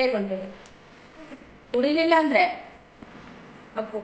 ಹೇಗೊಂಡು ಕುಡಿಲಿಲ್ಲ ಅಂದರೆ ಅಪ್ಪು.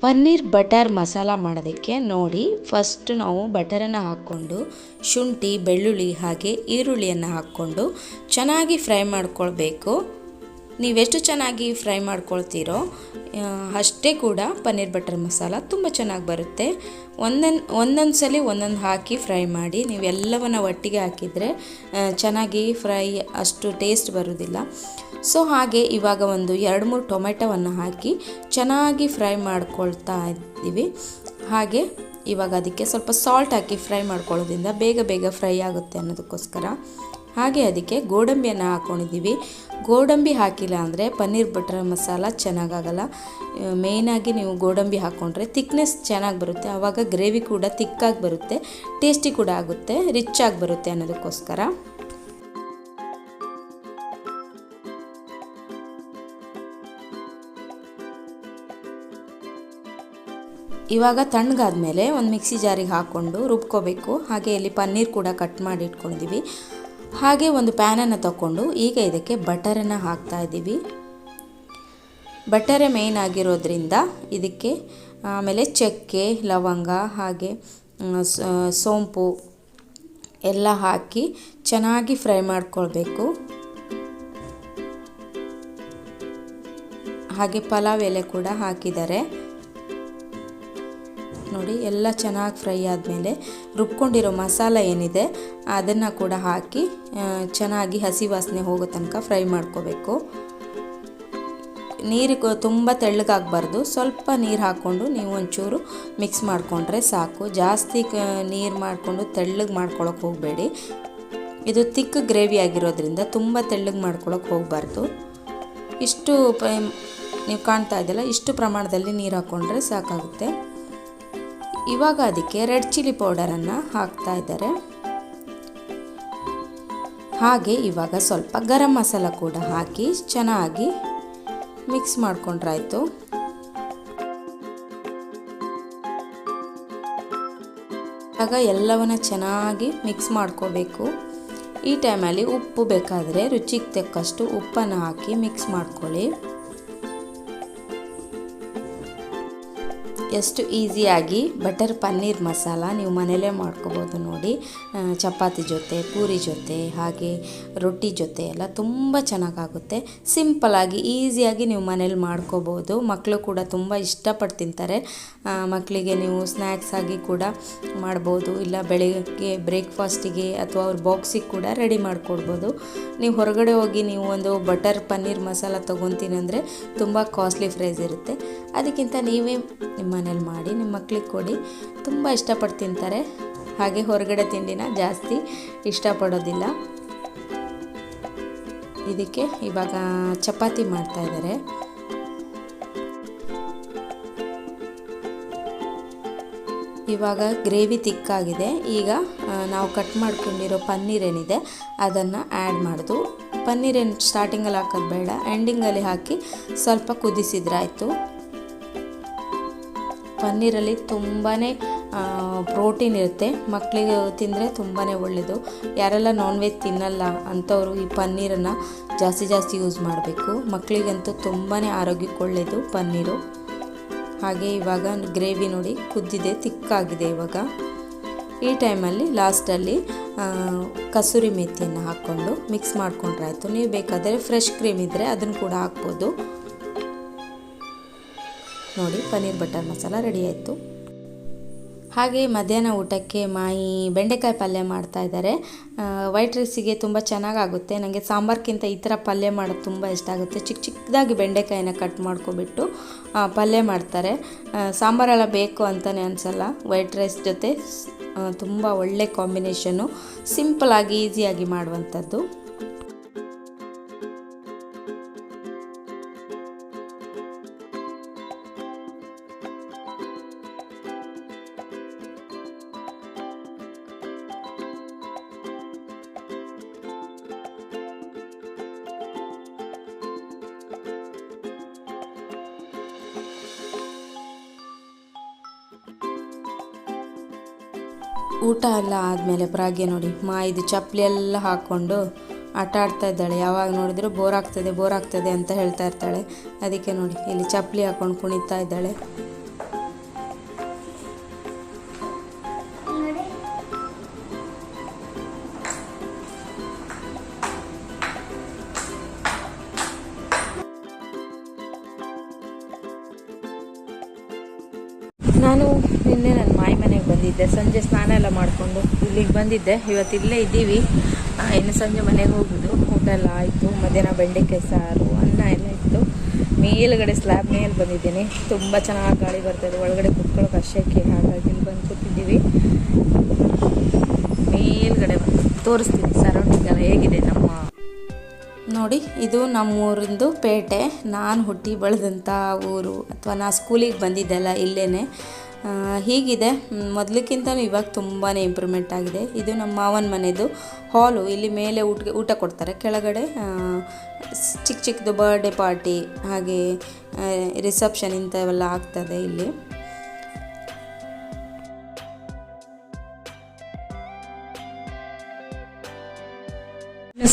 ಪನ್ನೀರ್ ಬಟರ್ ಮಸಾಲ ಮಾಡೋದಕ್ಕೆ ನೋಡಿ. ಫಸ್ಟ್ ನಾವು ಬಟರನ್ನು ಹಾಕ್ಕೊಂಡು, ಶುಂಠಿ, ಬೆಳ್ಳುಳ್ಳಿ ಹಾಗೆ ಈರುಳ್ಳಿಯನ್ನು ಹಾಕ್ಕೊಂಡು ಚೆನ್ನಾಗಿ ಫ್ರೈ ಮಾಡ್ಕೊಳ್ಬೇಕು. ನೀವೆಷ್ಟು ಚೆನ್ನಾಗಿ ಫ್ರೈ ಮಾಡ್ಕೊಳ್ತೀರೋ ಅಷ್ಟೇ ಕೂಡ ಪನ್ನೀರ್ ಬಟರ್ ಮಸಾಲ ತುಂಬ ಚೆನ್ನಾಗಿ ಬರುತ್ತೆ. ಒಂದೊಂದು ಒಂದೊಂದು ಸಲ ಒಂದೊಂದು ಹಾಕಿ ಫ್ರೈ ಮಾಡಿ ನೀವೆಲ್ಲವನ್ನು ಒಟ್ಟಿಗೆ ಹಾಕಿದರೆ ಚೆನ್ನಾಗಿ ಫ್ರೈ ಅಷ್ಟು ಟೇಸ್ಟ್ ಬರೋದಿಲ್ಲ. ಸೊ, ಹಾಗೆ ಇವಾಗ ಒಂದು ಎರಡು ಮೂರು ಟೊಮೆಟೊವನ್ನು ಹಾಕಿ ಚೆನ್ನಾಗಿ ಫ್ರೈ ಮಾಡ್ಕೊಳ್ತಾ ಇದ್ದೀವಿ. ಹಾಗೆ ಇವಾಗ ಅದಕ್ಕೆ ಸ್ವಲ್ಪ ಸಾಲ್ಟ್ ಹಾಕಿ ಫ್ರೈ ಮಾಡ್ಕೊಳ್ಳೋದ್ರಿಂದ ಬೇಗ ಬೇಗ ಫ್ರೈ ಆಗುತ್ತೆ ಅನ್ನೋದಕ್ಕೋಸ್ಕರ. ಹಾಗೆ ಅದಕ್ಕೆ ಗೋಡಂಬಿಯನ್ನು ಹಾಕ್ಕೊಂಡಿದ್ದೀವಿ ಗೋಡಂಬಿ ಹಾಕಿಲ್ಲ ಅಂದರೆ ಪನ್ನೀರ್ ಬಟರ್ ಮಸಾಲ ಚೆನ್ನಾಗಾಗಲ್ಲ. ಮೇಯ್ನಾಗಿ ನೀವು ಗೋಡಂಬಿ ಹಾಕ್ಕೊಂಡ್ರೆ ತಿಕ್ನೆಸ್ ಚೆನ್ನಾಗಿ ಬರುತ್ತೆ. ಆವಾಗ ಗ್ರೇವಿ ಕೂಡ ತಿಕ್ಕಾಗಿ ಬರುತ್ತೆ ಟೇಸ್ಟಿ ಕೂಡ ಆಗುತ್ತೆ ರಿಚ್ ಆಗಿ ಬರುತ್ತೆ ಅನ್ನೋದಕ್ಕೋಸ್ಕರ. ಇವಾಗ ತಣ್ಣಗಾದ್ಮೇಲೆ ಒಂದು ಮಿಕ್ಸಿ ಜಾರಿಗೆ ಹಾಕ್ಕೊಂಡು ರುಬ್ಕೋಬೇಕು. ಹಾಗೆ ಇಲ್ಲಿ ಪನ್ನೀರ್ ಕೂಡ ಕಟ್ ಮಾಡಿ ಇಟ್ಕೊಂಡಿದ್ದೀವಿ. ಹಾಗೆ ಒಂದು ಪ್ಯಾನನ್ನು ತಗೊಂಡು ಈಗ ಇದಕ್ಕೆ ಬಟರನ್ನು ಹಾಕ್ತಾ ಇದ್ದೀವಿ. ಬಟರೆ ಮೇಯ್ನ್ ಆಗಿರೋದ್ರಿಂದ ಇದಕ್ಕೆ, ಆಮೇಲೆ ಚಕ್ಕೆ, ಲವಂಗ ಹಾಗೆ ಸೋಂಪು ಎಲ್ಲ ಹಾಕಿ ಚೆನ್ನಾಗಿ ಫ್ರೈ ಮಾಡ್ಕೊಳ್ಬೇಕು. ಹಾಗೆ ಪಲಾವ್ ಎಲೆ ಕೂಡ ಹಾಕಿದ್ದಾರೆ. ನೋಡಿ, ಎಲ್ಲ ಚೆನ್ನಾಗಿ ಫ್ರೈ ಆದಮೇಲೆ ರುಬ್ಕೊಂಡಿರೋ ಮಸಾಲ ಏನಿದೆ, ಅದನ್ನು ಕೂಡ ಹಾಕಿ ಚೆನ್ನಾಗಿ ಹಸಿ ವಾಸನೆ ಹೋಗೋ ತನಕ ಫ್ರೈ ಮಾಡ್ಕೋಬೇಕು. ನೀರು ತುಂಬ ತೆಳ್ಳಗಾಗಬಾರ್ದು. ಸ್ವಲ್ಪ ನೀರು ಹಾಕ್ಕೊಂಡು ನೀವು ಒಂಚೂರು ಮಿಕ್ಸ್ ಮಾಡಿಕೊಂಡ್ರೆ ಸಾಕು. ಜಾಸ್ತಿ ನೀರು ಮಾಡಿಕೊಂಡು ತೆಳ್ಳಗೆ ಮಾಡ್ಕೊಳಕ್ಕೆ ಹೋಗಬೇಡಿ. ಇದು ತಿಕ್ ಗ್ರೇವಿ ಆಗಿರೋದ್ರಿಂದ ತುಂಬ ತೆಳ್ಳಗೆ ಮಾಡ್ಕೊಳಕ್ಕೆ ಹೋಗಬಾರ್ದು. ಇಷ್ಟು ನೀವು ಕಾಣ್ತಾ ಇದ್ದಲ್ಲ ಇಷ್ಟು ಪ್ರಮಾಣದಲ್ಲಿ ನೀರು ಹಾಕ್ಕೊಂಡ್ರೆ ಸಾಕಾಗುತ್ತೆ. ಇವಾಗ ಅದಕ್ಕೆ ರೆಡ್ ಚಿಲ್ಲಿ ಪೌಡರನ್ನು ಹಾಕ್ತಾ ಇದ್ದಾರೆ. ಹಾಗೆ ಇವಾಗ ಸ್ವಲ್ಪ ಗರಂ ಮಸಾಲ ಕೂಡ ಹಾಕಿ ಚೆನ್ನಾಗಿ ಮಿಕ್ಸ್ ಮಾಡ್ಕೊಂಡ್ರಾಯ್ತು. ಆಗ ಎಲ್ಲವನ್ನ ಚೆನ್ನಾಗಿ ಮಿಕ್ಸ್ ಮಾಡ್ಕೋಬೇಕು. ಈ ಟೈಮಲ್ಲಿ ಉಪ್ಪು ಬೇಕಾದರೆ ರುಚಿಗೆ ತಕ್ಕಷ್ಟು ಉಪ್ಪನ್ನು ಹಾಕಿ ಮಿಕ್ಸ್ ಮಾಡ್ಕೊಳ್ಳಿ. ಎಷ್ಟು ಈಸಿಯಾಗಿ ಬಟರ್ ಪನ್ನೀರ್ ಮಸಾಲ ನೀವು ಮನೇಲೇ ಮಾಡ್ಕೋಬೋದು ನೋಡಿ. ಚಪಾತಿ ಜೊತೆ, ಪೂರಿ ಜೊತೆ, ಹಾಗೆ ರೊಟ್ಟಿ ಜೊತೆ ಎಲ್ಲ ತುಂಬ ಚೆನ್ನಾಗಾಗುತ್ತೆ. ಸಿಂಪಲಾಗಿ ಈಸಿಯಾಗಿ ನೀವು ಮನೇಲಿ ಮಾಡ್ಕೋಬೋದು. ಮಕ್ಕಳು ಕೂಡ ತುಂಬ ಇಷ್ಟಪಟ್ಟು ತಿಂತಾರೆ. ಮಕ್ಕಳಿಗೆ ನೀವು ಸ್ನ್ಯಾಕ್ಸ್ ಆಗಿ ಕೂಡ ಮಾಡ್ಬೋದು. ಇಲ್ಲ ಬೆಳಿಗ್ಗೆ ಬ್ರೇಕ್ಫಾಸ್ಟಿಗೆ ಅಥವಾ ಅವ್ರ ಬಾಕ್ಸಿಗೆ ಕೂಡ ರೆಡಿ ಮಾಡಿಕೊಡ್ಬೋದು. ನೀವು ಹೊರಗಡೆ ಹೋಗಿ ನೀವು ಒಂದು ಬಟರ್ ಪನ್ನೀರ್ ಮಸಾಲ ತೊಗೊತೀನಿ ಅಂದರೆ ತುಂಬ ಕಾಸ್ಟ್ಲಿ ಪ್ರೈಸ್ ಇರುತ್ತೆ. ಅದಕ್ಕಿಂತ ನೀವೇ ನಿಮ್ಮ ಮನೇಲಿ ಮಾಡಿ ನಿಮ್ಮ ಮಕ್ಳಿಗೆ ಕೊಡಿ. ತುಂಬ ಇಷ್ಟಪಟ್ಟು ತಿಂತಾರೆ. ಹಾಗೆ ಹೊರಗಡೆ ತಿಂಡಿನ ಜಾಸ್ತಿ ಇಷ್ಟಪಡೋದಿಲ್ಲ. ಇದಕ್ಕೆ ಇವಾಗ ಚಪಾತಿ ಮಾಡ್ತಾ ಇದ್ದಾರೆ ಇವಾಗ ಗ್ರೇವಿ ತಿಕ್ಕಾಗಿದೆ. ಈಗ ನಾವು ಕಟ್ ಮಾಡ್ಕೊಂಡಿರೋ ಪನ್ನೀರ್ ಏನಿದೆ, ಅದನ್ನು ಆ್ಯಡ್ ಮಾಡೋದು. ಪನ್ನೀರ್ ಏನು ಸ್ಟಾರ್ಟಿಂಗಲ್ಲಿ ಹಾಕೋದು ಬೇಡ. ಎಂಡಿಂಗಲ್ಲಿ ಹಾಕಿ ಸ್ವಲ್ಪ ಕುದಿಸಿದ್ರಾಯ್ತು ಪನ್ನೀರಲ್ಲಿ ತುಂಬಾ ಪ್ರೋಟೀನ್ ಇರುತ್ತೆ. ಮಕ್ಕಳಿಗೆ ತಿಂದರೆ ತುಂಬಾ ಒಳ್ಳೆಯದು ಯಾರೆಲ್ಲ ನಾನ್ ವೆಜ್ ತಿನ್ನಲ್ಲ ಅಂಥವರು ಈ ಪನ್ನೀರನ್ನು ಜಾಸ್ತಿ ಜಾಸ್ತಿ ಯೂಸ್ ಮಾಡಬೇಕು. ಮಕ್ಕಳಿಗಂತೂ ತುಂಬಾ ಆರೋಗ್ಯಕ್ಕೆ ಒಳ್ಳೆಯದು ಪನ್ನೀರು. ಹಾಗೆ ಇವಾಗ ಗ್ರೇವಿ ನೋಡಿ, ಕುದ್ದಿದೆ, ತಿಕ್ಕಾಗಿದೆ ಇವಾಗ. ಈ ಟೈಮಲ್ಲಿ ಲಾಸ್ಟಲ್ಲಿ ಕಸೂರಿ ಮೇಥಿಯನ್ನು ಹಾಕ್ಕೊಂಡು ಮಿಕ್ಸ್ ಮಾಡ್ಕೊಂಡ್ರಾಯ್ತು ನೀವು ಬೇಕಾದರೆ ಫ್ರೆಶ್ ಕ್ರೀಮ್ ಇದ್ದರೆ ಅದನ್ನು ಕೂಡ ಹಾಕ್ಬೋದು. ನೋಡಿ, ಪನ್ನೀರ್ ಬಟರ್ ಮಸಾಲ ರೆಡಿ ಆಯಿತು. ಹಾಗೆ ಮಧ್ಯಾಹ್ನ ಊಟಕ್ಕೆ ಮಾಯಿ ಬೆಂಡೆಕಾಯಿ ಪಲ್ಯ ಮಾಡ್ತಾ ಇದ್ದಾರೆ. ವೈಟ್ ರೈಸಿಗೆ ತುಂಬ ಚೆನ್ನಾಗಾಗುತ್ತೆ. ನನಗೆ ಸಾಂಬಾರ್ಗಿಂತ ಈ ಥರ ಪಲ್ಯ ಮಾಡೋದು ತುಂಬ ಇಷ್ಟ ಆಗುತ್ತೆ. ಚಿಕ್ಕ ಚಿಕ್ಕದಾಗಿ ಬೆಂಡೆಕಾಯಿನ ಕಟ್ ಮಾಡ್ಕೊಬಿಟ್ಟು ಪಲ್ಯ ಮಾಡ್ತಾರೆ. ಸಾಂಬಾರೆಲ್ಲ ಬೇಕು ಅಂತಲೇ ಅನಿಸಲ್ಲ. ವೈಟ್ ರೈಸ್ ಜೊತೆ ತುಂಬ ಒಳ್ಳೆ ಕಾಂಬಿನೇಷನ್ನು ಸಿಂಪಲಾಗಿ ಈಸಿಯಾಗಿ ಮಾಡುವಂಥದ್ದು. ಊಟ ಎಲ್ಲ ಆದಮೇಲೆ ಪ್ರಾಗ್ಯ ನೋಡಿ. ಮಾ, ಇದು ಚಪ್ಪಲಿ ಎಲ್ಲ ಹಾಕ್ಕೊಂಡು ಆಟ ಆಡ್ತಾ ಇದ್ದಾಳೆ. ಯಾವಾಗ ನೋಡಿದ್ರು ಬೋರ್ ಆಗ್ತದೆ ಬೋರ್ ಆಗ್ತದೆ ಅಂತ ಹೇಳ್ತಾ ಇರ್ತಾಳೆ. ಅದಕ್ಕೆ ನೋಡಿ, ಇಲ್ಲಿ ಚಪ್ಪಲಿ ಹಾಕೊಂಡು ಕುಣಿತಾ ಇದ್ದಾಳೆ. ನಾನು ನಿನ್ನೆ ನನ್ನ ಮಾಯಿ ಮನೆಗೆ ಬಂದಿದ್ದೆ. ಸಂಜೆ ಸ್ನಾನ ಎಲ್ಲ ಮಾಡಿಕೊಂಡು ಇಲ್ಲಿಗೆ ಬಂದಿದ್ದೆ. ಇವತ್ತು ಇಲ್ಲೇ ಇದ್ದೀವಿ. ಇನ್ನು ಸಂಜೆ ಮನೆಗೆ ಹೋಗೋದು. ಊಟ ಎಲ್ಲ ಆಯಿತು. ಮಧ್ಯಾಹ್ನ ಬೆಂಡೆಕಾಯಿ ಸಾರು, ಅನ್ನ ಎಲ್ಲ ಇತ್ತು. ಮೇಲುಗಡೆ ಸ್ಲ್ಯಾಬ್ ಮೇಲೆ ಬಂದಿದ್ದೀನಿ. ತುಂಬ ಚೆನ್ನಾಗಿ ಗಾಳಿ ಬರ್ತಾಯಿದೆ ಒಳಗಡೆ ಕುತ್ಕೊಳ್ಳೋಕೆ ಅಷ್ಟಕ್ಕೆ ಹಾಗಾಗಿ ಇಲ್ಲಿ ಬಂದು ಕೂತಿದ್ದೀವಿ. ಮೇಲುಗಡೆ ಬಂದು ತೋರಿಸ್ತೀನಿ. ಸರೌಂಡಿಂಗ್ ಎಲ್ಲ ಹೇಗಿದೆ ನಮ್ಮ ನೋಡಿ, ಇದು ನಮ್ಮೂರಿಂದು ಪೇಟೆ. ನಾನು ಹುಟ್ಟಿ ಬೆಳೆದಂಥ ಊರು. ಅಥವಾ ನಾ ಸ್ಕೂಲಿಗೆ ಬಂದಿದ್ದೆಲ್ಲ ಇಲ್ಲೇ ಹೀಗಿದೆ. ಮೊದಲಕ್ಕಿಂತ ಇವಾಗ ತುಂಬಾ ಇಂಪ್ರೂವ್ಮೆಂಟ್ ಆಗಿದೆ. ಇದು ನಮ್ಮ ಮಾವನ ಮನೆದು ಹಾಲು ಇಲ್ಲಿ ಮೇಲೆ ಊಟ ಊಟ ಕೊಡ್ತಾರೆ. ಕೆಳಗಡೆ ಚಿಕ್ಕ ಚಿಕ್ಕದು ಬರ್ಡೇ ಪಾರ್ಟಿ ಹಾಗೆ ರಿಸೆಪ್ಷನ್ ಇಂಥವೆಲ್ಲ ಆಗ್ತದೆ ಇಲ್ಲಿ.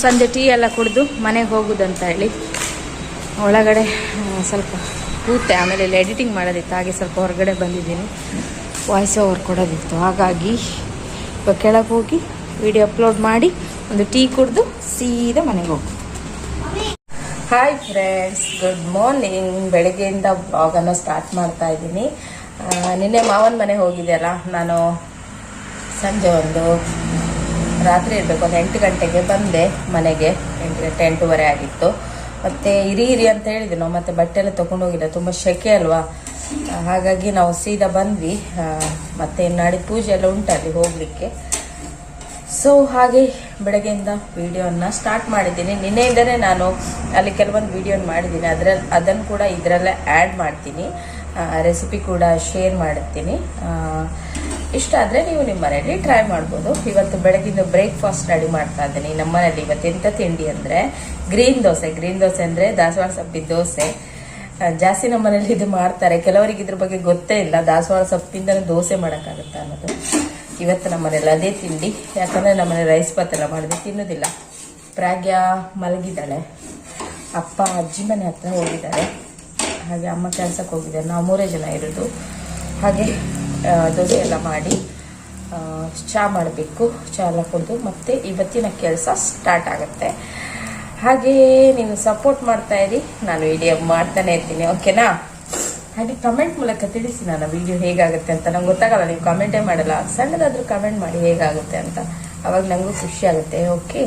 ಸಂಜೆ ಟೀ ಎಲ್ಲ ಕುಡಿದು ಮನೆಗೆ ಹೋಗುದಂತ ಹೇಳಿ. ಒಳಗಡೆ ಸ್ವಲ್ಪ ಕೂತೆ, ಆಮೇಲೆ ಇಲ್ಲಿ ಎಡಿಟಿಂಗ್ ಮಾಡೋದಿತ್ತು. ಹಾಗೆ ಸ್ವಲ್ಪ ಹೊರಗಡೆ ಬಂದಿದ್ದೀನಿ. ವಾಯ್ಸ್ ಓವರ್ ಕೊಡೋದಿತ್ತು. ಹಾಗಾಗಿ ಇವಾಗ ಕೆಳಗೆ ಹೋಗಿ ವಿಡಿಯೋ ಅಪ್ಲೋಡ್ ಮಾಡಿ, ಒಂದು ಟೀ ಕುಡಿದು ಸೀದಾ ಮನೆಗೆ ಹೋಗಿ. ಹಾಯ್ ಫ್ರೆಂಡ್ಸ್ ಗುಡ್ ಮಾರ್ನಿಂಗ್ ಬೆಳಗ್ಗೆಯಿಂದ ಬ್ಲಾಗನ್ನು ಸ್ಟಾರ್ಟ್ ಮಾಡ್ತಾ ಇದ್ದೀನಿ. ನಿನ್ನೆ ಮಾವನ ಮನೆ ಹೋಗಿದ್ದೆ ಅಲ್ಲ ನಾನು ಸಂಜೆ ಒಂದು ರಾತ್ರಿ ಇರಬೇಕು, ಒಂದು ಎಂಟು ಗಂಟೆಗೆ ಬಂದೆ ಮನೆಗೆ. ಎಂಟು ಗಂಟೆ ಎಂಟೂವರೆ ಆಗಿತ್ತು. ಮತ್ತೆ ಇರಿ ಇರಿ ಅಂತ ಹೇಳಿದ್ವಿ ನಾವು ಮತ್ತೆ ಬಟ್ಟೆ ಎಲ್ಲ ತಗೊಂಡೋಗಿಲ್ಲ ತುಂಬ ಶೆಕೆ ಅಲ್ವಾ? ಹಾಗಾಗಿ ನಾವು ಸೀದಾ ಬಂದ್ವಿ. ಮತ್ತೆ ನಾಳೆ ಪೂಜೆ ಎಲ್ಲ ಉಂಟಲ್ಲಿ ಹೋಗ್ಲಿಕ್ಕೆ. ಸೊ ಹಾಗೆ ಬೆಳಗ್ಗೆಯಿಂದ ವಿಡಿಯೋನ ಸ್ಟಾರ್ಟ್ ಮಾಡಿದ್ದೀನಿ. ನಿನ್ನೆಯಿಂದನೇ ನಾನು ಅಲ್ಲಿ ಕೆಲವೊಂದು ವಿಡಿಯೋನ ಮಾಡಿದ್ದೀನಿ. ಅದರಲ್ಲಿ ಅದನ್ನು ಕೂಡ ಇದರಲ್ಲೇ ಆ್ಯಡ್ ಮಾಡ್ತೀನಿ. ರೆಸಿಪಿ ಕೂಡ ಶೇರ್ ಮಾಡುತ್ತೀನಿ ಆ, ಇಷ್ಟ ಆದರೆ ನೀವು ನಿಮ್ಮ ಮನೆಯಲ್ಲಿ ಟ್ರೈ ಮಾಡ್ಬೋದು. ಇವತ್ತು ಬೆಳಗಿನ ಬ್ರೇಕ್ಫಾಸ್ಟ್ ರೆಡಿ ಮಾಡ್ತಾ ಇದ್ದೀನಿ. ನಮ್ಮ ಮನೇಲಿ ಇವತ್ತು ಎಂಥ ತಿಂಡಿ ಅಂದರೆ ಗ್ರೀನ್ ದೋಸೆ. ಗ್ರೀನ್ ದೋಸೆ ಅಂದರೆ ದಾಸವಾಳ ಸೊಪ್ಪಿನ ದೋಸೆ. ಜಾಸ್ತಿ ನಮ್ಮ ಮನೇಲಿ ಇದು ಮಾಡ್ತಾರೆ. ಕೆಲವರಿಗೆ ಇದ್ರ ಬಗ್ಗೆ ಗೊತ್ತೇ ಇಲ್ಲ. ದಾಸವಾಳ ಸೊಪ್ಪಿಂದ ದೋಸೆ ಮಾಡೋಕ್ಕಾಗುತ್ತೆ ಅನ್ನೋದು. ಇವತ್ತು ನಮ್ಮ ಮನೇಲಿ ಅದೇ ತಿಂಡಿ. ಯಾಕಂದ್ರೆ ನಮ್ಮ ಮನೆ ರೈಸ್ ಪಾತ್ರೆಲ್ಲ ಮಾಡಿದ್ರೆ ತಿನ್ನೋದಿಲ್ಲ. ಪ್ರಾಗ್ಯ ಮಲಗಿದ್ದಾಳೆ. ಅಪ್ಪ, ಅಜ್ಜಿ ಮನೆ ಹತ್ರ ಹೋಗಿದ್ದಾರೆ. ಹಾಗೆ ಅಮ್ಮ ಕೆಲ್ಸಕ್ಕೆ ಹೋಗಿದ್ದಾರೆ. ನಾವು ಮೂರೇ ಜನ ಇರೋದು. ಹಾಗೆ ದೋಸೆ ಎಲ್ಲ ಮಾಡಿ ಚಹಾ ಮಾಡಬೇಕು ಚಹಾ ಎಲ್ಲ ಕುಡಿದು ಮತ್ತೆ ಇವತ್ತಿನ ಕೆಲಸ ಸ್ಟಾರ್ಟ್ ಆಗುತ್ತೆ. ಹಾಗೆ ನೀವು ಸಪೋರ್ಟ್ ಮಾಡ್ತಾ ಇರಿ, ನಾನು ವಿಡಿಯೋ ಮಾಡ್ತಾನೆ ಇರ್ತೀನಿ ಓಕೆನಾ ಹಾಗೆ ಕಮೆಂಟ್ ಮೂಲಕ ತಿಳಿಸಿ ನಾನು ವಿಡಿಯೋ ಹೇಗಾಗುತ್ತೆ ಅಂತ. ನಂಗೆ ಗೊತ್ತಾಗಲ್ಲ, ನೀವು ಕಮೆಂಟೇ ಮಾಡಲ್ಲ. ಸಣ್ಣದಾದ್ರೂ ಕಮೆಂಟ್ ಮಾಡಿ ಹೇಗಾಗುತ್ತೆ ಅಂತ. ಅವಾಗ ನನಗೂ ಖುಷಿ ಆಗುತ್ತೆ ಓಕೆ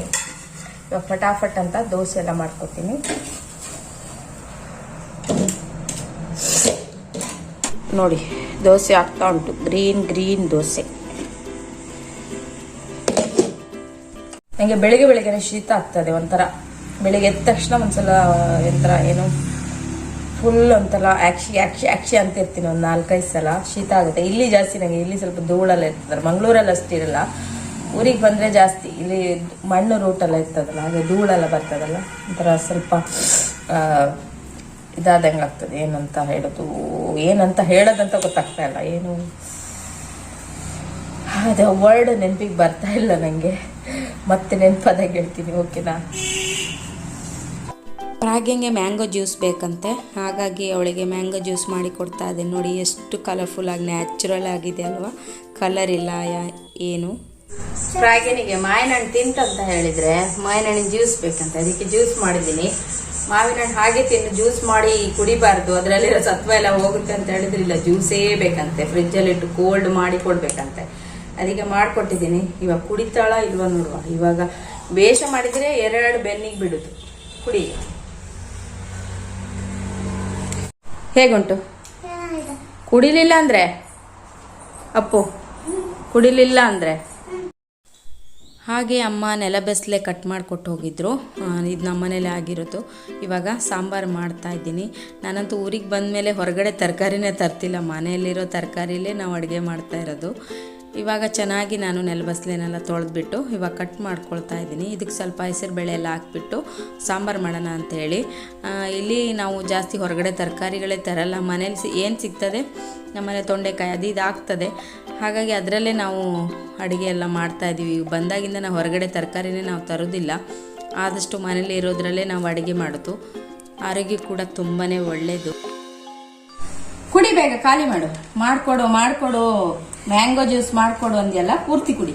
ಇವಾಗ ಫಟಾಫಟ್ ಅಂತ ದೋಸೆ ಎಲ್ಲ ಮಾಡ್ಕೊತೀನಿ. ನೋಡಿ. ದೋಸೆ ಆಗ್ತಾ ಉಂಟು. Green green dosa. ನನಗೆ ಬೆಳಿಗ್ಗೆ ಬೆಳಿಗ್ಗೆ ಶೀತ ಆಗ್ತದೆ ಒಂಥರ. ಬೆಳಿಗ್ಗೆ ಎದ್ದ ತಕ್ಷಣ ಒಂದ್ಸಲ ಒಂಥರ ಏನು ಫುಲ್ ಒಂಥರ ಆಕ್ಷಿ ಆಕ್ಷಿ ಆಕ್ಷಿ ಅಂತ ಇರ್ತೀನಿ ಒಂದು ನಾಲ್ಕೈದು ಸಲ. ಶೀತ ಆಗುತ್ತೆ. ಇಲ್ಲಿ ಜಾಸ್ತಿ ನನಗೆ ಇಲ್ಲಿ ಸ್ವಲ್ಪ ಧೂಳೆಲ್ಲ ಇರ್ತದೆ ಮಂಗಳೂರಲ್ಲಿ ಅಷ್ಟಿರಲ್ಲ ಊರಿಗೆ ಬಂದರೆ ಜಾಸ್ತಿ. ಇಲ್ಲಿ ಮಣ್ಣು ರೂಟೆಲ್ಲ ಇರ್ತದಲ್ಲ, ಹಾಗೆ ಧೂಳೆಲ್ಲ ಬರ್ತದಲ್ಲ. ಒಂಥರ ಸ್ವಲ್ಪ ಇದಾದಂಗೆ ಆಗ್ತದೆ ಏನಂತ ಹೇಳೋದು ಏನಂತ ಹೇಳೋದಂತ ಗೊತ್ತಾಗ್ತಾ ಇಲ್ಲ. ಏನು? ಅದೇ ವರ್ಡ್ ನೆನಪಿಗೆ ಬರ್ತಾ ಇಲ್ಲ ನನಗೆ ಮತ್ತೆ ನೆನಪಾದಾಗ ಹೇಳ್ತೀನಿ ಓಕೆನಾ ಪ್ರಾಗ್ಯಂಗೆ ಮ್ಯಾಂಗೋ ಜ್ಯೂಸ್ ಬೇಕಂತೆ? ಹಾಗಾಗಿ ಅವಳಿಗೆ ಮ್ಯಾಂಗೋ ಜ್ಯೂಸ್ ಮಾಡಿ ಕೊಡ್ತಾ ಇದೆ ನೋಡಿ ಎಷ್ಟು ಕಲರ್ಫುಲ್ ಆಗಿ ನ್ಯಾಚುರಲ್ ಆಗಿದೆ ಅಲ್ವಾ? ಕಲರ್ ಇಲ್ಲ ಯಾ- ಏನು? ಪ್ರಾಗ್ಯನಿಗೆ ಮಾವಿನ ಹಣ್ಣು ತಿಂತಂತ ಹೇಳಿದರೆ ಮಾವಿನ ಹಣ್ಣಿನ ಜ್ಯೂಸ್ ಬೇಕಂತೆ. ಅದಕ್ಕೆ ಜ್ಯೂಸ್ ಮಾಡಿದ್ದೀನಿ. ಮಾವಿನ ಹಣ್ಣು ಹಾಗೆ ತಿನ್ನು ಜ್ಯೂಸ್ ಮಾಡಿ ಕುಡಿಬಾರ್ದು. ಅದರಲ್ಲಿರೋ ಸತ್ವ ಎಲ್ಲ ಹೋಗುತ್ತೆ ಅಂತ ಹೇಳಿದ್ರಿಲ್ಲ. ಜ್ಯೂಸೇ ಬೇಕಂತೆ. ಫ್ರಿಜ್ಜಲ್ಲಿ ಇಟ್ಟು ಕೋಲ್ಡ್ ಮಾಡಿ ಕೊಡ್ಬೇಕಂತೆ. ಅದಕ್ಕೆ ಮಾಡಿಕೊಟ್ಟಿದ್ದೀನಿ. ಇವಾಗ ಕುಡಿತಾಳ ಇಲ್ವಾ ನೋಡುವ. ಇವಾಗ ಬೇಷ ಮಾಡಿದ್ರೆ ಎರಡು ಬೆನ್ನಿಗೆ ಬಿಡುದು. ಕುಡಿ. ಹೇಗುಂಟು? ಕುಡಿಲಿಲ್ಲ ಅಂದ್ರೆ? ಅಪ್ಪು. ಕುಡಿಲಿಲ್ಲ ಅಂದ್ರೆ? ಹಾಗೆ ಅಮ್ಮ ನೆಲಬೆಸ್ಲೆ ಕಟ್ ಮಾಡಿಕೊಟ್ಟು ಹೋಗಿದ್ರು. ಇದು ನಮ್ಮ ಮನೇಲೆ ಆಗಿರೋದು. ಇವಾಗ ಸಾಂಬಾರು ಮಾಡ್ತಾ ಇದ್ದೀನಿ. ನಾನಂತೂ ಊರಿಗೆ ಬಂದಮೇಲೆ ಹೊರಗಡೆ ತರಕಾರಿನೇ ತರ್ತಿಲ್ಲ. ಮನೆಯಲ್ಲಿರೋ ತರಕಾರಿಲೇ ನಾವು ಅಡುಗೆ ಮಾಡ್ತಾ ಇರೋದು. ಇವಾಗ ಚೆನ್ನಾಗಿ ನಾನು ನೆಲಬಸ್ಲೆನೆಲ್ಲ ತೊಳೆದ್ಬಿಟ್ಟು ಇವಾಗ ಕಟ್ ಮಾಡ್ಕೊಳ್ತಾ ಇದ್ದೀನಿ. ಇದಕ್ಕೆ ಸ್ವಲ್ಪ ಹೆಸರು ಬೇಳೆ ಎಲ್ಲ ಹಾಕ್ಬಿಟ್ಟು ಸಾಂಬಾರು ಮಾಡೋಣ ಅಂಥೇಳಿ ಇಲ್ಲಿ ನಾವು ಜಾಸ್ತಿ ಹೊರಗಡೆ ತರಕಾರಿಗಳೇ ತರಲ್ಲ. ಮನೇಲಿ ಸಿ, ಏನು ಸಿಗ್ತದೆ? ನಮ್ಮನೆ ತೊಂಡೆಕಾಯಿ ಅದು ಇದು ಹಾಗಾಗಿ ಅದರಲ್ಲೇ ನಾವು ಅಡುಗೆ ಎಲ್ಲ ಮಾಡ್ತಾ ಇದ್ದೀವಿ. ಬಂದಾಗಿಂದ ನಾವು ಹೊರಗಡೆ ತರಕಾರಿನೇ ನಾವು ತರೋದಿಲ್ಲ. ಆದಷ್ಟು ಮನೇಲಿ ಇರೋದ್ರಲ್ಲೇ ನಾವು ಅಡುಗೆ ಮಾಡೋದು. ಆರೋಗ್ಯ ಕೂಡ ತುಂಬಾ ಒಳ್ಳೆಯದು ಕುಡಿ ಬೇಗ ಖಾಲಿ ಮಾಡು. ಮಾಡ್ಕೊಡು ಮಾಡ್ಕೊಡು. ಮ್ಯಾಂಗೋ ಜ್ಯೂಸ್ ಮಾಡ್ಕೊಡು ಅಂದ್ಯಲ್ಲ ಪೂರ್ತಿ ಕುಡಿ.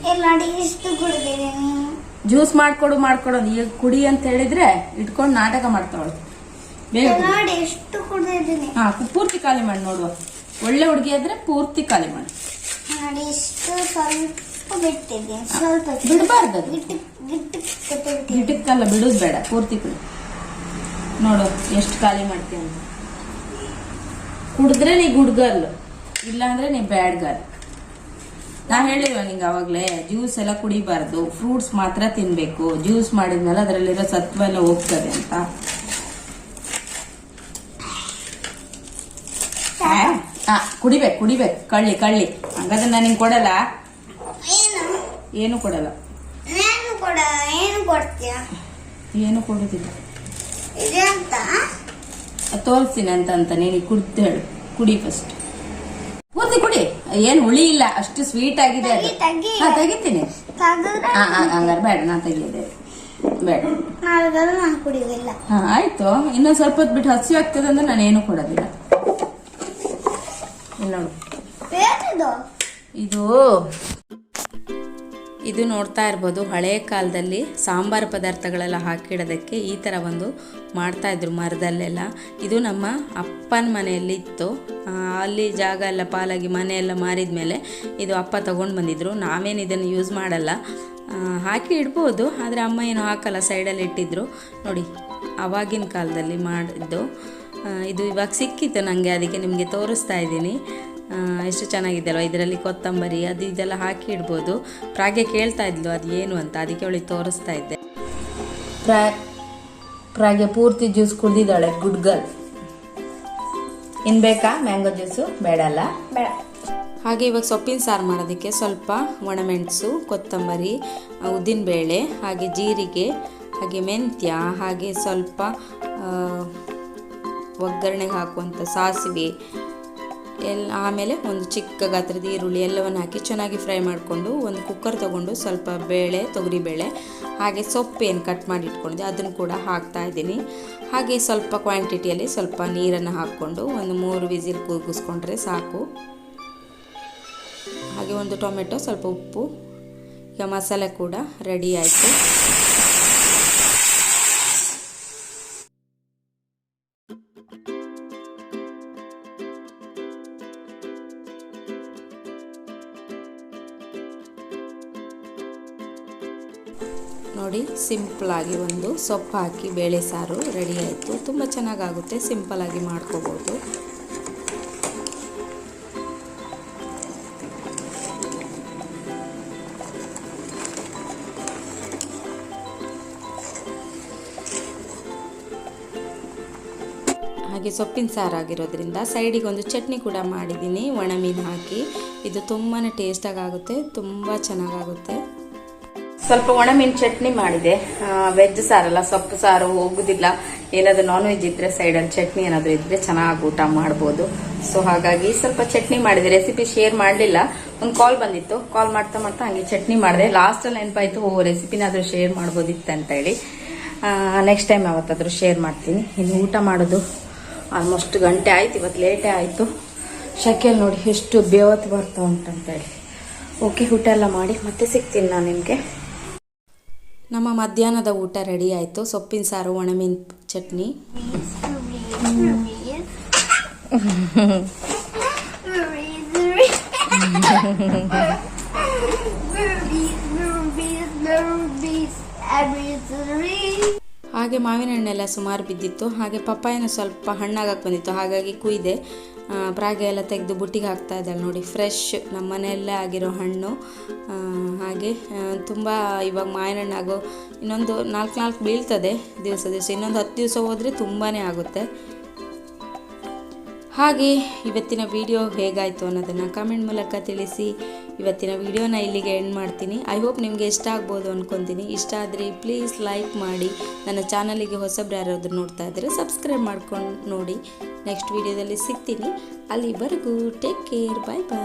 ಜ್ಯೂಸ್ ಮಾಡ್ಕೊಡು ಮಾಡ್ಕೊಡು ಈಗ ಕುಡಿ ಅಂತ ಹೇಳಿದ್ರೆ ಇಟ್ಕೊಂಡು ನಾಟಕ ಮಾಡ್ತಾವಳು ಬೇಗ ಹಾ ಪೂರ್ತಿ ಖಾಲಿ ಮಾಡಿ ನೋಡುವ. ಒಳ್ಳೆ ಹುಡುಗಿ ಆದ್ರೆ ಪೂರ್ತಿ ಖಾಲಿ ಮಾಡು. ಬಿಡಬಾರ್ದು ಗಿಟಕ್ಕಲ್ಲ ಬಿಡುದು ಬೇಡ ಪೂರ್ತಿ ಕುಡಿ. ನೋಡು ಎಷ್ಟು ಖಾಲಿ ಮಾಡ್ತೀವಿ ಅಂತ. ಕುಡಿದ್ರೆ ನೀ ಗುಡ್ ಗರ್ಲ್ ಇಲ್ಲ ಅಂದ್ರೆ ನೀ ಬ್ಯಾಡ್ ಗರ್ಲ್. ನಾ ಹೇಳಿಲ್ವ ನಿಂಗೆ ಅವಾಗ್ಲೇ ಜ್ಯೂಸ್ ಎಲ್ಲ ಕುಡಿಬಾರ್ದು ಫ್ರೂಟ್ಸ್ ಮಾತ್ರ ತಿನ್ಬೇಕು ಜ್ಯೂಸ್ ಮಾಡಿದ್ಮೇಲೆ ಅದರಲ್ಲಿರೋ ಸತ್ವ ಎಲ್ಲ ಹೋಗ್ತದೆ ಅಂತ. ಕುಡಿಬೇಕು ಕುಡಿಬೇಕು ಕಳ್ಳಿ ಕಳ್ಳಿ. ಹಂಗಾದ್ರೆ ನಾನು ನಿಂಗೆ ಕೊಡಲ್ಲ? ಏನು? ಕೊಡಲ್ಲ? ಏನು ಕೊಡೋದಿಲ್ಲ. ಇದೆ ಅಂತ ತೋರಿಸ್ತೀನಿ ಅಂತ ಅಂತ ನೀನು ಕುಡ್ದು ಹೇಳು. ಕುಡಿ ಫಸ್ಟ್ ಪೂರ್ತಿ ಕುಡಿ. ಏನು ಹುಳಿ ಇಲ್ಲ ಅಷ್ಟು ಸ್ವೀಟ್ ಆಗಿದೆ ಅದು. ಹಾ ತೆಗಿತೀನಿ. ಹಂಗಾರ ಬೇಡ ನಾ ತೆಗಿಯೋದೆ ಬೇಡ. ನಾನು ಕುಡಿಯೋದಿಲ್ಲ. ಹಾ ಆಯ್ತು. ಇನ್ನೊಂದ್ ಸ್ವಲ್ಪ ಹೊತ್ತು ಬಿಟ್ಟು ಹಸಿ ಆಗ್ತದೆ ಅಂದ್ರೆ ನಾನು ಏನು ಕೊಡೋದಿಲ್ಲ. ನೋಡು. ಇದು ಇದು ನೋಡ್ತಾ ಇರ್ಬೋದು ಹಳೆಯ ಕಾಲದಲ್ಲಿ ಸಾಂಬಾರು ಪದಾರ್ಥಗಳೆಲ್ಲ ಹಾಕಿಡೋದಕ್ಕೆ ಈ ಥರ ಒಂದು ಮಾಡ್ತಾಯಿದ್ರು ಮರದಲ್ಲೆಲ್ಲ. ಇದು ನಮ್ಮ ಅಪ್ಪನ ಮನೆಯಲ್ಲಿ ಇತ್ತು ಅಲ್ಲಿ ಜಾಗ ಎಲ್ಲ ಪಾಲಾಗಿ ಮನೆಯೆಲ್ಲ ಮಾರಿದ ಮೇಲೆ ಇದು ಅಪ್ಪ ತೊಗೊಂಡು ಬಂದಿದ್ರು. ನಾವೇನು ಇದನ್ನು ಯೂಸ್ ಮಾಡಲ್ಲ. ಹಾಕಿ ಇಡ್ಬೋದು, ಆದರೆ ಅಮ್ಮ ಏನು ಹಾಕಲ್ಲ, ಸೈಡಲ್ಲಿ ಇಟ್ಟಿದ್ರು. ನೋಡಿ ಆವಾಗಿನ ಕಾಲದಲ್ಲಿ ಮಾಡಿದ್ದು. ಇದು ಇವಾಗ ಸಿಕ್ಕಿತ್ತು ನನಗೆ ಅದಕ್ಕೆ ನಿಮಗೆ ತೋರಿಸ್ತಾ ಇದ್ದೀನಿ. ಎಷ್ಟು ಚೆನ್ನಾಗಿದೆ ಅಲ್ವ? ಇದರಲ್ಲಿ ಕೊತ್ತಂಬರಿ ಅದು ಇದೆಲ್ಲ ಹಾಕಿ ಇಡ್ಬೋದು. ಪ್ರಾಗೆ ಕೇಳ್ತಾ ಇದ್ಲು ಅದು ಏನು ಅಂತ. ಅದಕ್ಕೆ ಅವಳಿಗೆ ತೋರಿಸ್ತಾ ಇದ್ದೆ. ಪ್ರಾ ಪ್ರಾಗೆ ಪೂರ್ತಿ ಜ್ಯೂಸ್ ಕುಡ್ದಿದ್ದಾಳೆ ಗುಡ್ ಗರ್ಲ್. ಇನ್ ಬೇಕಾ ಮ್ಯಾಂಗೋ ಜ್ಯೂಸು? ಬೇಡಲ್ಲ ಬೇಡ. ಹಾಗೆ ಇವಾಗ ಸೊಪ್ಪಿನ ಸಾರು ಮಾಡೋದಕ್ಕೆ ಸ್ವಲ್ಪ ಒಣಮೆಣಸು ಕೊತ್ತಂಬರಿ ಉದ್ದಿನಬೇಳೆ ಹಾಗೆ ಜೀರಿಗೆ ಹಾಗೆ ಮೆಂತ್ಯ ಹಾಗೆ ಸ್ವಲ್ಪ ಒಗ್ಗರಣೆಗೆ ಹಾಕುವಂಥ ಸಾಸಿವೆ ಎಲ್ಲ ಆಮೇಲೆ ಒಂದು ಚಿಕ್ಕ ಗಾತ್ರದ ಈರುಳ್ಳಿ ಎಲ್ಲವನ್ನು ಹಾಕಿ ಚೆನ್ನಾಗಿ ಫ್ರೈ ಮಾಡಿಕೊಂಡು ಒಂದು ಕುಕ್ಕರ್ ತೊಗೊಂಡು ಸ್ವಲ್ಪ ಬೇಳೆ, ತೊಗರಿಬೇಳೆ, ಹಾಗೆ ಸೊಪ್ಪು ಏನು ಕಟ್ ಮಾಡಿ ಇಟ್ಕೊಂಡಿದ್ದೆ, ಅದನ್ನು ಕೂಡ ಹಾಕ್ತಾ ಇದ್ದೀನಿ. ಹಾಗೆ ಸ್ವಲ್ಪ ಕ್ವಾಂಟಿಟಿಯಲ್ಲಿ ಸ್ವಲ್ಪ ನೀರನ್ನು ಹಾಕ್ಕೊಂಡು ಒಂದು ಮೂರು ವಿಸಿಲ್ ಕೂಗಿಸ್ಕೊಂಡ್ರೆ ಸಾಕು. ಹಾಗೆ ಒಂದು ಟೊಮೆಟೊ, ಸ್ವಲ್ಪ ಉಪ್ಪು, ಈಗ ಮಸಾಲೆ ಕೂಡ ರೆಡಿ ಆಯಿತು. ನೋಡಿ ಸಿಂಪಲಾಗಿ ಒಂದು ಸೊಪ್ಪು ಹಾಕಿ ಬೇಳೆ ಸಾರು ರೆಡಿ ಆಯಿತು. ತುಂಬ ಚೆನ್ನಾಗಾಗುತ್ತೆ ಸಿಂಪಲಾಗಿ ಮಾಡ್ಕೋಬೋದು. ಹಾಗೆ ಸೊಪ್ಪಿನ ಸಾರಾಗಿರೋದ್ರಿಂದ ಸೈಡಿಗೆ ಒಂದು ಚಟ್ನಿ ಕೂಡ ಮಾಡಿದ್ದೀನಿ, ಒಣ ಮೀನು ಹಾಕಿ. ಇದು ತುಂಬಾ ಟೇಸ್ಟಾಗಿ ಆಗುತ್ತೆ, ತುಂಬ ಚೆನ್ನಾಗಾಗುತ್ತೆ. ಸ್ವಲ್ಪ ಒಣಮೀನು ಚಟ್ನಿ ಮಾಡಿದೆ. ವೆಜ್ ಸಾರಲ್ಲ ಸೊಪ್ಪು ಸಾರು ಹೋಗುದಿಲ್ಲ. ಏನಾದರೂ ನಾನ್ ವೆಜ್ ಇದ್ರೆ ಸೈಡಲ್ಲಿ ಚಟ್ನಿ ಏನಾದರೂ ಇದ್ರೆ ಚೆನ್ನಾಗಿ ಊಟ ಮಾಡ್ಬೋದು. ಸೊ ಹಾಗಾಗಿ ಸ್ವಲ್ಪ ಚಟ್ನಿ ಮಾಡಿದೆ. ರೆಸಿಪಿ ಶೇರ್ ಮಾಡಲಿಲ್ಲ. ಒಂದು ಕಾಲ್ ಬಂದಿತ್ತು. ಕಾಲ್ ಮಾಡ್ತಾ ಮಾಡ್ತಾ ಹಂಗೆ ಚಟ್ನಿ ಮಾಡಿದೆ. ಲಾಸ್ಟಲ್ಲಿ ನೆನಪಾಯ್ತು, ಓ ರೆಸಿಪಿನಾದರೂ ಶೇರ್ ಮಾಡ್ಬೋದಿತ್ತು ಅಂತ ಹೇಳಿ. ನೆಕ್ಸ್ಟ್ ಟೈಮ್ ಯಾವತ್ತಾದರೂ ಶೇರ್ ಮಾಡ್ತೀನಿ. ಇನ್ನು ಊಟ ಮಾಡೋದು ಆಲ್ಮೋಸ್ಟ್ ಗಂಟೆ ಆಯ್ತು. ಇವತ್ತು ಲೇಟೇ ಆಯಿತು. ಶಕೆಲ್ ನೋಡಿ ಎಷ್ಟು ಬೇವತ್ತು ಬರ್ತಾ ಉಂಟಂತೇಳಿ ಓಕೆ ಊಟ ಎಲ್ಲ ಮಾಡಿ ಮತ್ತೆ ಸಿಗ್ತೀನಿ ನಾನು ನಿಮಗೆ. ನಮ್ಮ ಮಧ್ಯಾಹ್ನದ ಊಟ ರೆಡಿ ಆಯಿತು. ಸೊಪ್ಪಿನ ಸಾರು, ಒಣಮೀನ್ ಚಟ್ನಿ. ಹಾಗೆ ಮಾವಿನ ಹಣ್ಣೆಲ್ಲ ಸುಮಾರು ಬಿದ್ದಿತ್ತು. ಹಾಗೆ ಪಪ್ಪಾಯನ ಸ್ವಲ್ಪ ಹಣ್ಣಾಗಕ್ಕೆ ಬಂದಿತ್ತು. ಹಾಗಾಗಿ ಕುಯ್ದೆ. ಪ್ರಾಗೆ ಎಲ್ಲ ತೆಗೆದು ಬುಟ್ಟಿಗೆ ಹಾಕ್ತಾ ಇದ್ದಾಳೆ ನೋಡಿ ಫ್ರೆಶ್ ನಮ್ಮ ಮನೆಯಲ್ಲೇ ಆಗಿರೋ ಹಣ್ಣು. ಹಾಗೆ ತುಂಬ ಇವಾಗ ಮಾವಿನ ಆಗೋ ಇನ್ನೊಂದು ನಾಲ್ಕು ನಾಲ್ಕು ಬೀಳ್ತದೆ ದಿವಸ ದಿವಸ, ಇನ್ನೊಂದು ಹತ್ತು ದಿವಸ ಹೋದರೆ ತುಂಬಾ ಆಗುತ್ತೆ. ಹಾಗೆ, ಇವತ್ತಿನ ವಿಡಿಯೋ ಹೇಗಾಯಿತು ಅನ್ನೋದನ್ನು ಕಮೆಂಟ್ ಮೂಲಕ ತಿಳಿಸಿ. ಇವತ್ತಿನ ವಿಡಿಯೋನ ಇಲ್ಲಿಗೆ ಎಂಡ್ ಮಾಡ್ತೀನಿ. ಐ ಹೋಪ್ ನಿಮಗೆ ಇಷ್ಟ ಆಗ್ಬೋದು ಅಂದ್ಕೊತೀನಿ ಇಷ್ಟ ಆದರೆ ಪ್ಲೀಸ್ ಲೈಕ್ ಮಾಡಿ. ನನ್ನ ಚಾನಲಿಗೆ ಹೊಸಬ್ರು ಯಾರಾದರೂ ನೋಡ್ತಾ ಇದ್ದರೆ ಸಬ್ಸ್ಕ್ರೈಬ್ ಮಾಡ್ಕೊಂಡು ನೋಡಿ. ನೆಕ್ಸ್ಟ್ ವಿಡಿಯೋದಲ್ಲಿ ಸಿಗ್ತೀನಿ. ಅಲ್ಲಿವರೆಗೂ ಟೇಕ್ ಕೇರ್ ಬಾಯ್ ಬಾಯ್